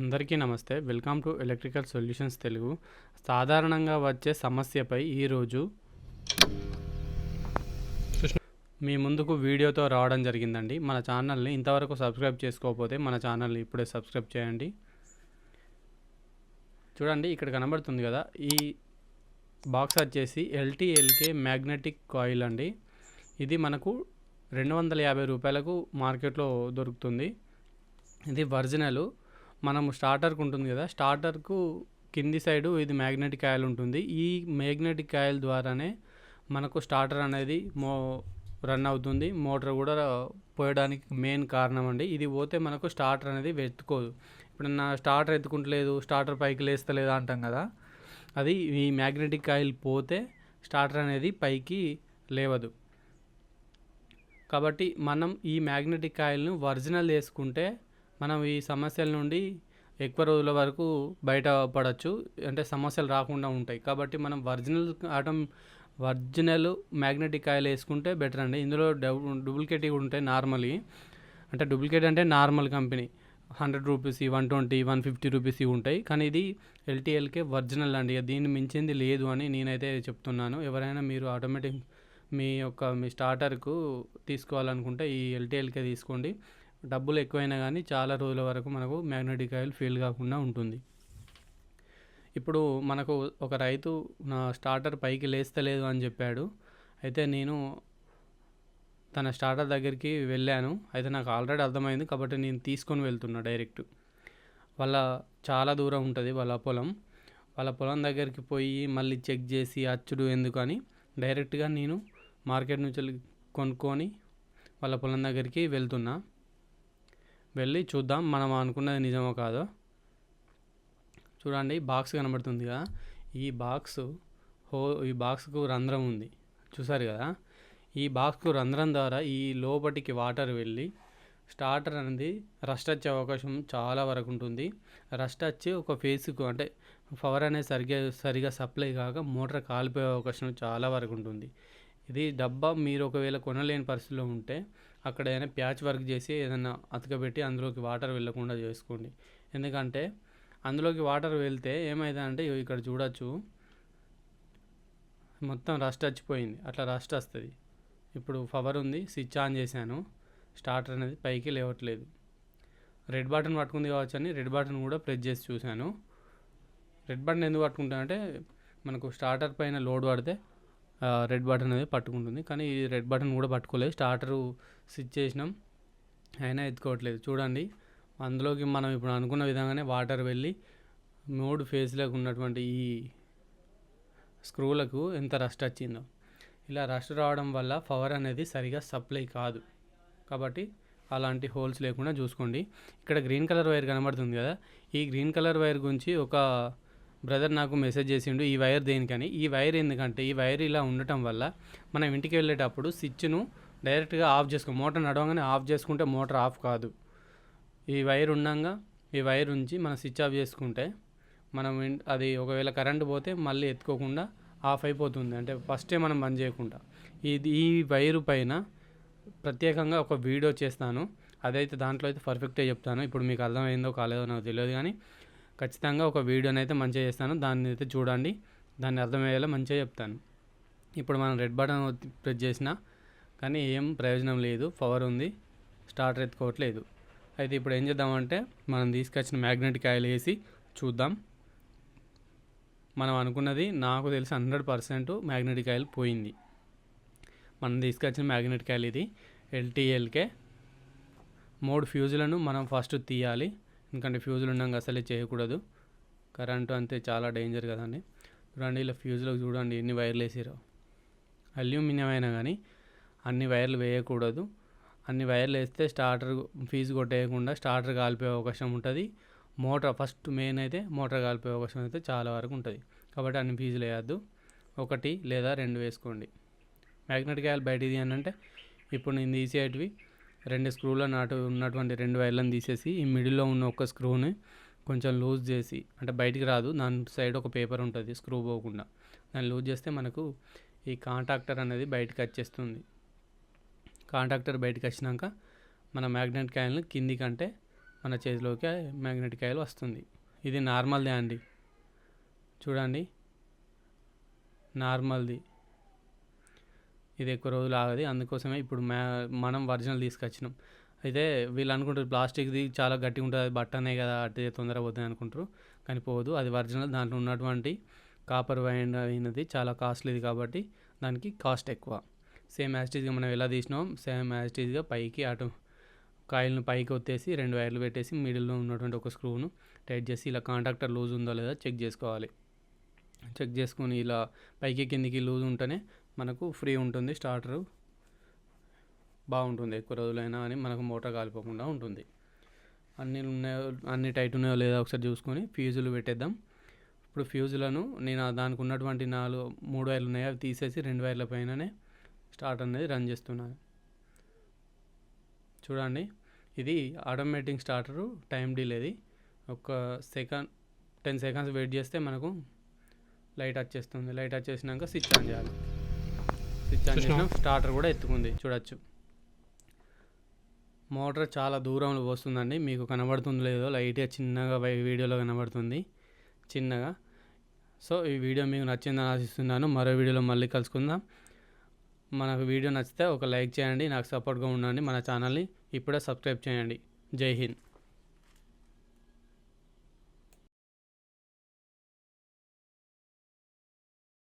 అందరికీ నమస్తే. Welcome to electrical solutions Telugu. సాధారణంగా వచ్చే సమస్యపై ఈరోజు మీ ముందుకు వీడియోతో రావడం జరిగిందండి. మన ఛానల్ని ఇంతవరకు సబ్స్క్రైబ్ చేసుకోకపోతే మన ఛానల్ని ఇప్పుడే సబ్స్క్రైబ్ చేయండి. చూడండి ఇక్కడ కనబడుతుంది కదా. ఈ బాక్స్ వచ్చేసి ఎల్టీఎల్కే మ్యాగ్నెటిక్ కాయిల్ అండి. ఇది మనకు రెండు వందల యాభై రూపాయలకు మార్కెట్లో దొరుకుతుంది. ఇది ఒరిజినల్. మనము స్టార్టర్కు ఉంటుంది కదా స్టార్టర్కు కింది సైడు ఇది మ్యాగ్నెటిక్ ఆయిల్ ఉంటుంది. ఈ మ్యాగ్నెటిక్ ఆయిల్ ద్వారానే మనకు స్టార్టర్ అనేది మో రన్ అవుతుంది. మోటార్ కూడా పోయడానికి మెయిన్ కారణం అండి. ఇది పోతే మనకు స్టార్టర్ అనేది వెతుకోదు ఇప్పుడు నా స్టార్టర్ ఎత్తుకుంటలేదు స్టార్టర్ పైకి లేస్తలేదు అంటాం కదా అది ఈ మ్యాగ్నెటిక్ ఆయిల్ పోతే స్టార్టర్ అనేది పైకి లేవదు. కాబట్టి మనం ఈ మ్యాగ్నెటిక్ ఆయిల్ను ఒరిజినల్ వేసుకుంటే మనం ఈ సమస్యల నుండి ఎక్కువ రోజుల వరకు బయటపడవచ్చు అంటే సమస్యలు రాకుండా ఉంటాయి. కాబట్టి మనం ఒరిజినల్ ఆటం ఒరిజినల్ మ్యాగ్నెటిక్ ఆయిల్ వేసుకుంటే బెటర్ అండి. ఇందులో డూప్లికేట్ ఉంటాయి నార్మల్వి అంటే డూప్లికేట్ అంటే normal company hundred rupees one twenty one fifty rupees ఉంటాయి. కానీ ఇది ఎల్టీఎల్కే ఒరిజినల్ అండి. దీన్ని మించింది లేదు అని నేనైతే చెప్తున్నాను. ఎవరైనా మీరు ఆటోమేటిక్ మీ యొక్క మీ స్టార్టర్కు తీసుకోవాలనుకుంటే ఈ ఎల్టీఎల్కే తీసుకోండి. డబ్బులు ఎక్కువైనా కానీ చాలా రోజుల వరకు మనకు మ్యాగ్నెటిక్ ఆయిల్ ఫీల్ కాకుండా ఉంటుంది. ఇప్పుడు మనకు ఒక రైతు నా స్టార్టర్ పైకి లేస్తలేదు అని చెప్పాడు. అయితే నేను తన స్టార్టర్ దగ్గరికి వెళ్ళాను. అయితే నాకు ఆల్రెడీ అర్థమైంది కాబట్టి నేను తీసుకొని వెళ్తున్నా డైరెక్ట్. వాళ్ళ చాలా దూరం ఉంటుంది వాళ్ళ పొలం. వాళ్ళ పొలం దగ్గరికి పోయి మళ్ళీ చెక్ చేసి అచ్చుడు ఎందుకని డైరెక్ట్గా నేను మార్కెట్ నుంచి కొనుక్కొని వాళ్ళ పొలం దగ్గరికి వెళ్తున్నా. వెళ్ళి చూద్దాం. మనం అనుకున్నది నిజమో కాదో. చూడండి బాక్స్ కనబడుతుంది కదా. ఈ బాక్స్ హో ఈ బాక్స్కు రంధ్రం ఉంది. చూసారు కదా? ఈ బాక్స్కు రంధ్రం ద్వారా ఈ లోపటికి వాటర్ వెళ్ళి స్టార్టర్ అనేది రస్ట్ వచ్చే అవకాశం చాలా వరకు ఉంటుంది. రస్ట్ వచ్చి ఒక ఫేస్కు అంటే పవర్ అనేది సరిగ్గా సరిగా సప్లై కాక మోటార్ కాలిపోయే అవకాశం చాలా వరకు ఉంటుంది. ఇది డబ్బా మీరు ఒకవేళ కొనలేని పరిస్థితిలో ఉంటే అక్కడ ఏదైనా ప్యాచ్ వర్క్ చేసి ఏదైనా అతకబెట్టి అందులోకి వాటర్ వెళ్ళకుండా చేసుకోండి. ఎందుకంటే అందులోకి వాటర్ వెళ్తే ఏమైందంటే ఇక్కడ చూడొచ్చు మొత్తం రస్ట్ వచ్చిపోయింది. అట్లా రస్ట్ వస్తుంది. ఇప్పుడు పవర్ ఉంది స్విచ్ ఆన్ చేశాను. స్టార్టర్ అనేది పైకి లేవట్లేదు. రెడ్ బటన్ పట్టుకుంది కావచ్చు అని రెడ్ బటన్ కూడా ప్రెస్ చేసి చూశాను. రెడ్ బటన్ ఎందుకు పట్టుకుంటానంటే మనకు స్టార్టర్ పైన లోడ్ పడితే రెడ్ బటన్ అనేది పట్టుకుంటుంది. కానీ ఈ రెడ్ బటన్ కూడా పట్టుకోలేదు. స్టార్టరు స్విచ్ చేసినాం. అయినా ఎత్తుకోవట్లేదు. చూడండి. అందులోకి మనం ఇప్పుడు అనుకున్న విధంగానే వాటర్ వెళ్ళి మూడు ఫేజ్లకు ఉన్నటువంటి ఈ స్క్రూలకు ఎంత రస్ట్ వచ్చిందో. ఇలా రస్ట్ రావడం వల్ల పవర్ అనేది సరిగా సప్లై కాదు. కాబట్టి అలాంటి హోల్స్ లేకుండా చూసుకోండి. ఇక్కడ గ్రీన్ కలర్ వైర్ కనబడుతుంది కదా. ఈ గ్రీన్ కలర్ వైర్ గురించి ఒక బ్రదర్ నాకు మెసేజ్ చేసిండు ఈ వైర్ దేనికని? ఈ వైర్ ఎందుకంటే ఈ వైర్ ఇలా ఉండటం వల్ల మనం ఇంటికి వెళ్ళేటప్పుడు స్విచ్ను డైరెక్ట్గా ఆఫ్ చేసుకో మోటార్ నడవగానే ఆఫ్ చేసుకుంటే మోటార్ ఆఫ్ కాదు. ఈ వైర్ ఉండగా ఈ వైర్ ఉంచి మనం స్విచ్ ఆఫ్ చేసుకుంటే మనం అది ఒకవేళ కరెంట్ పోతే మళ్ళీ ఎత్తుకోకుండా ఆఫ్ అయిపోతుంది. అంటే ఫస్టే మనం బంద్ చేయకుండా. ఇది ఈ వైరు పైన ప్రత్యేకంగా ఒక వీడియో చేస్తాను. అదైతే దాంట్లో అయితే పర్ఫెక్ట్గా చెప్తాను. ఇప్పుడు మీకు అర్థమైందో కాలేదో నాకు తెలియదు కానీ ఖచ్చితంగా ఒక వీడియోని అయితే మంచిగా చేస్తాను. దాన్ని అయితే చూడండి. దాన్ని అర్థమయ్యేలా మంచిగా చెప్తాను. ఇప్పుడు మనం రెడ్ బటన్ ప్రెస్ చేసినా కానీ ఏం ప్రయోజనం లేదు. పవర్ ఉంది. స్టార్టర్ ఎత్తుకోవట్లేదు. అయితే ఇప్పుడు ఏం చేద్దామంటే మనం తీసుకొచ్చిన మ్యాగ్నెటిక్ ఆయిల్ వేసి చూద్దాం. మనం అనుకున్నది నాకు తెలిసి హండ్రెడ్ పర్సెంట్ మ్యాగ్నెటిక్ ఆయిల్ పోయింది. మనం తీసుకొచ్చిన మ్యాగ్నెటిక్ ఆయిల్ ఇది. ఎల్టీఎల్కే. మూడు ఫ్యూజులను మనం ఫస్ట్ తీయాలి. ఎందుకంటే ఫ్యూజులు ఉన్నాక అసలే చేయకూడదు. కరెంటు అంతే చాలా డేంజర్ కదండి చూడండి ఇలా ఫ్యూజులకు చూడండి ఎన్ని వైర్లు వేసారో అల్యూమినియం అయినా కానీ అన్ని వైర్లు వేయకూడదు. అన్ని వైర్లు వేస్తే స్టార్టర్ ఫీజు కొట్టేయకుండా స్టార్టర్ కాలిపోయే అవకాశం ఉంటుంది. మోటార్ ఫస్ట్ మెయిన్ అయితే మోటార్ కాలిపోయే అవకాశం అయితే చాలా వరకు ఉంటుంది. కాబట్టి అన్ని ఫీజులు వేయద్దు. ఒకటి లేదా రెండు వేసుకోండి. మ్యాగ్నెట్ ఆయిల్ బయటిది అని అంటే ఇప్పుడు నేను తీసేటివి రెండు స్క్రూల నాటు ఉన్నటువంటి రెండు వైర్లను తీసేసి ఈ మిడిల్లో ఉన్న ఒక స్క్రూని కొంచెం లూజ్ చేసి అంటే బయటికి రాదు దాని సైడ్ ఒక పేపర్ ఉంటుంది స్క్రూ పోకుండా. దాన్ని లూజ్ చేస్తే మనకు ఈ కాంటాక్టర్ అనేది బయటకు వచ్చేస్తుంది. కాంటాక్టర్ బయటకు వచ్చినాక మన మ్యాగ్నెట్ కాయల్ని కింది కంటే మన చేతిలోకి మ్యాగ్నెట్ కాయలు వస్తుంది. ఇది నార్మల్దే అండి. చూడండి. నార్మల్ది. ఇది ఎక్కువ రోజులు ఆగది. అందుకోసమే ఇప్పుడు మ్యా మనం ఒరిజినల్ తీసుకొచ్చినాం. అయితే వీళ్ళు అనుకుంటారు ప్లాస్టిక్ది చాలా గట్టిగా ఉంటుంది అది బట్టనే కదా అట్టే తొందర పోతుంది అనుకుంటారు. కానీ పోదు అది ఒరిజినల్. దాంట్లో ఉన్నటువంటి కాపర్ వైండ్ అయినది చాలా కాస్ట్లీది కాబట్టి దానికి కాస్ట్ ఎక్కువ. సేమ్ యాస్టీజ్గా మనం ఎలా తీసినాం సేమ్ యాస్టీజ్గా పైకి అటు కాయిల్ని పైకి ఒత్తేసి రెండు వైర్లు పెట్టేసి మిడిల్లో ఉన్నటువంటి ఒక స్క్రూను టైట్ చేసి ఇలా కాంటాక్టర్ లూజ్ ఉందో లేదా చెక్ చేసుకోవాలి. చెక్ చేసుకొని ఇలా పైకి కిందికి లూజ్ ఉంటేనే మనకు ఫ్రీ ఉంటుంది స్టార్టరు బాగుంటుంది ఎక్కువ రోజులైనా అని మనకు మోటార్ కాలిపోకుండా ఉంటుంది. అన్నీ ఉన్నాయో అన్ని టైట్ ఉన్నాయో లేదో ఒకసారి చూసుకొని ఫ్యూజులు పెట్టేద్దాం. ఇప్పుడు ఫ్యూజులను నేను దానికి ఉన్నటువంటి నాలుగు మూడు వైర్లు ఉన్నాయో అవి తీసేసి రెండు వైర్ల పైననే స్టార్ట్ అనేది రన్ చేస్తున్నాను. చూడండి ఇది ఆటోమేటిక్ స్టార్టరు టైం డిలేది ఒక సెకండ్ టెన్ సెకండ్స్ వెయిట్ చేస్తే మనకు లైట్ వచ్చేస్తుంది లైట్ వచ్చేసినాక స్విచ్ ఆన్ చేయాలి. స్విచ్ ఆన్ చేసినా స్టార్టర్ కూడా ఎత్తుకుంది. చూడొచ్చు. మోటార్ చాలా దూరంలో వస్తుందండి మీకు కనబడుతుందో లేదో లైట్గా చిన్నగా వై- వీడియోలో కనబడుతుంది. చిన్నగా. సో ఈ వీడియో మీకు నచ్చిందని ఆశిస్తున్నాను. మరో వీడియోలో మళ్ళీ కలుసుకుందాం. మనకు వీడియో నచ్చితే ఒక లైక్ చేయండి. నాకు సపోర్ట్గా ఉండండి. మన ఛానల్ని ఇప్పుడే సబ్స్క్రైబ్ చేయండి. జై హింద్.